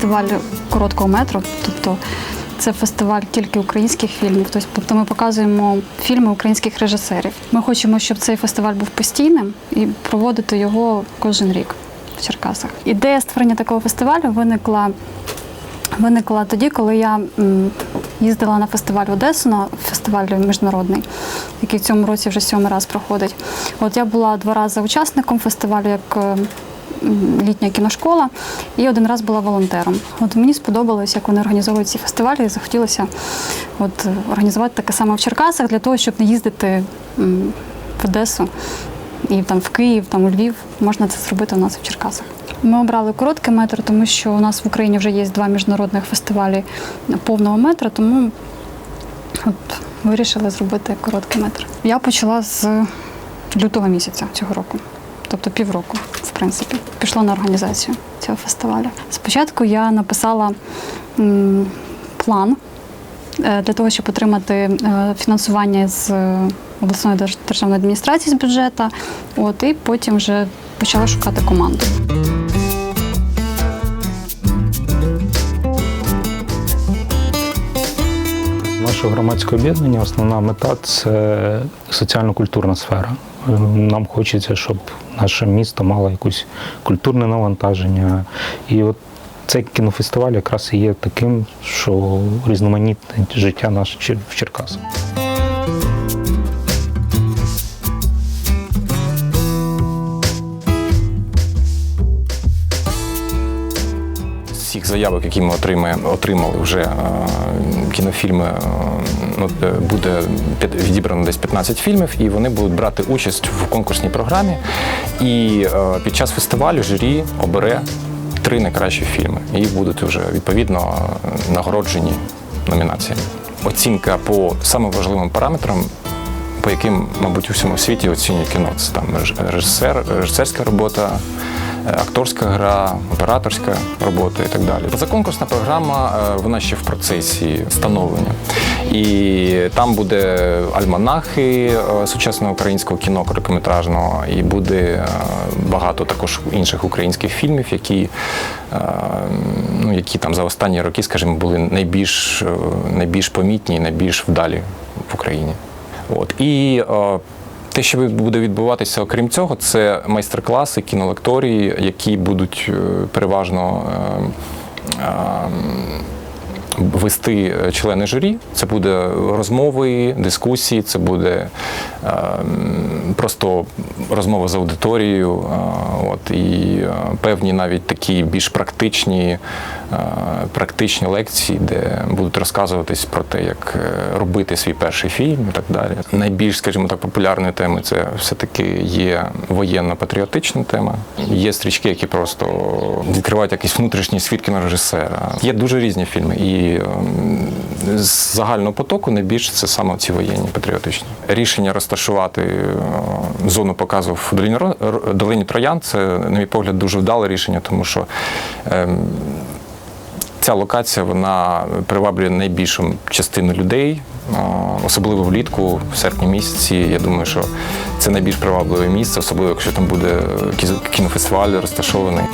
фестиваль короткого метру, тобто це фестиваль тільки українських фільмів. Тобто тобто ми показуємо фільми українських режисерів. Ми хочемо, щоб цей фестиваль був постійним і проводити його кожен рік в Черкасах. Ідея створення такого фестивалю виникла виникла тоді, коли я їздила на фестиваль Одесу, на фестиваль міжнародний, який в цьому році вже сьомий раз проходить. От я була два рази учасником фестивалю як е, літня кіношкола, і один раз була волонтером. От мені сподобалось, як вони організовують ці фестивалі, і захотілося от, організувати таке саме в Черкасах для того, щоб не їздити в Одесу і там в Київ, там у Львів. Можна це зробити у нас в Черкасах. Ми обрали короткий метр, тому що у нас в Україні вже є два міжнародних фестивалі повного метра, тому от вирішили зробити короткий метр. Я почала з лютого місяця цього року, тобто півроку, принципі, пішло на організацію цього фестивалю. Спочатку я написала план е, для того, щоб отримати е, фінансування з е, обласної державної адміністрації з бюджету. От і потім вже почала шукати команду. Наше громадське об'єднання, основна мета це соціально-культурна сфера. Нам хочеться, щоб наше місто мало якусь культурне навантаження. І от цей кінофестиваль якраз і є таким, що різноманітне життя наше в Черкасах. Всіх заявок, які ми отримаємо, отримали вже е, кінофільми, е, ну, е, буде відібрано десь 15 фільмів, і вони будуть брати участь в конкурсній програмі. І під час фестивалю журі обере три найкращі фільми. І будуть вже відповідно нагороджені номінаціями. Оцінка по самим важливим параметрам. По яким, мабуть, у всьому світі оцінюють кіно. Це там режисер, режисерська робота, акторська гра, операторська робота і так далі. Позаконкурсна програма е, вона ще в процесі становлення. І там буде альманахи е, сучасного українського кіно короткометражного, і буде е, багато також інших українських фільмів, які, е, ну, які там за останні роки, скажімо, були найбільш, е, найбільш помітні найбільш вдалі в Україні. От і е, те, що буде відбуватися, окрім цього, це майстер-класи, кінолекторії, які будуть е, переважно. Е, е, Вести члени журі, це буде розмови, дискусії, це буде просто розмова з аудиторією, от, і певні навіть такі більш практичні, практичні лекції, де будуть розказуватись про те, як е, робити свій перший фільм і так далі. Найбільш, скажімо так, популярною темою це все-таки є воєнно-патріотична тема. Є стрічки, які просто відкривають якийсь внутрішній світ кінорежисера. Є дуже різні фільми. І ем, з загального потоку найбільше це саме ці воєнні патріотичні. Рішення розташувати е, зону показу в долині, долині Троян це, на мій погляд, дуже вдале рішення, тому що. ем, Ця локація вона приваблює найбільшу частину людей, особливо влітку, в серпні місяці. Я думаю, що це найбільш привабливе місце, особливо якщо там буде кінофестиваль розташований.